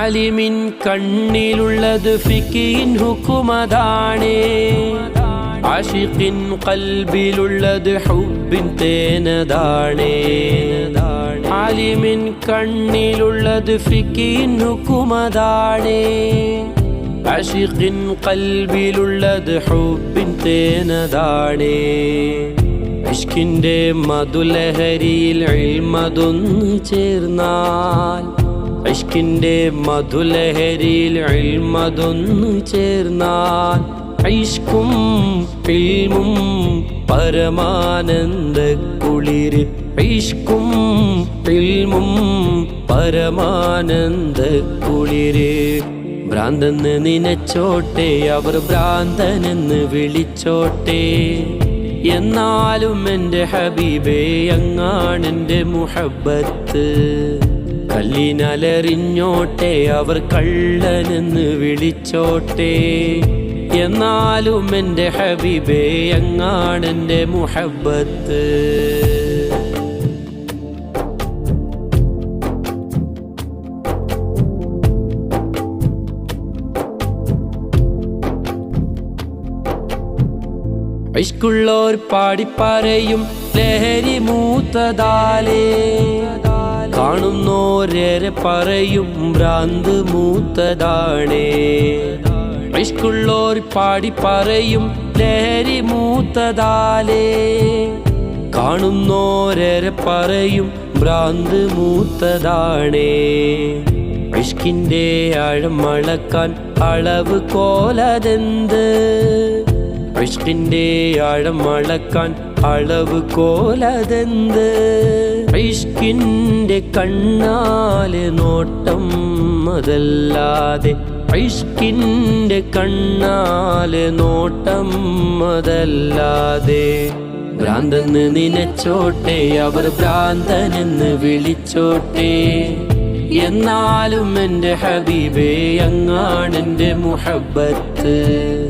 ആലിമിൻ കണ്ണിലുള്ളത് ഫിക്കിൻ ഹുക്കുമതാണേ. ആഷിഖിൻ കൽബിലുള്ളത് ഹുബിൻ തേനതാണേ. ആലിമിൻ കണ്ണിലുള്ളത് ഫിക്കിൻ ഹുക്കുമതാണേ. ആഷിഖിൻ കൽബിലുള്ളത് ഹുബിൻ തേനതാണേ. ഇഷ്കിന്റെ മധുലഹരിയിൽ ഇൽമതൊന്നു ചേർന്നാൽ ഇഷ്കിന്റെ മധുലഹരിയിൽ ഇൽമതൊന്നു ചേർന്നാൽ ഐഷ്കും ഇൽമും പരമാനന്ദ കുളിര് ഐഷ്കും ഇൽമും പരമാനന്ദ കുളിര് ഭ്രാന്തെന്ന് നിനച്ചോട്ടെ അവർ ഭ്രാന്തനെന്ന് വിളിച്ചോട്ടെ. എന്നാലും എന്റെ ഹബീബേ അങ്ങാണെന്റെ മുഹബത്ത് കല്ലിനലറിഞ്ഞോട്ടെ അവർ കള്ളനെന്ന് വിളിച്ചോട്ടെ. എന്നാലും എന്റെ ഹബീബേ അങ്ങാണെന്റെ മുഹബത്ത് ഇഷ്കുള്ളോർ പാടിപ്പറയും ലഹരി മൂത്തതാലേ. കാണുന്നോരേറെ പറയും ഭ്രാന്ത് മൂത്തതാണേ. പാടി പറയും ലഹരി മൂത്തതാലേ. കാണുന്നോരേറെ പറയും ഭ്രാന്ത് മൂത്തതാണേ. ഇഷ്കിന്റെ ആഴം അളവ് കോലതെന്ത്? വിഷ്കിന്റെ ആഴം അളവ് കോലതെന്ത്? ഐഷ്കിന്റെ കണ്ണാൽ നോട്ടം അതല്ലാതെ ഐഷ്കിന്റെ കണ്ണാൽ നോട്ടം അതല്ലാതെ. ഭ്രാന്തെന്ന് നിനച്ചോട്ടെ അവർ ഭ്രാന്തനെന്ന് വിളിച്ചോട്ടെ. എന്നാലും എന്റെ ഹബീബേ അങ്ങാണെന്റെ മുഹബത്ത്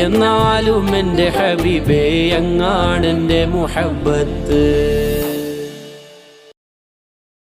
എന്നാലും എന്റെ ഹബീബേ അങ്ങാണെന്റെ മുഹബത്ത്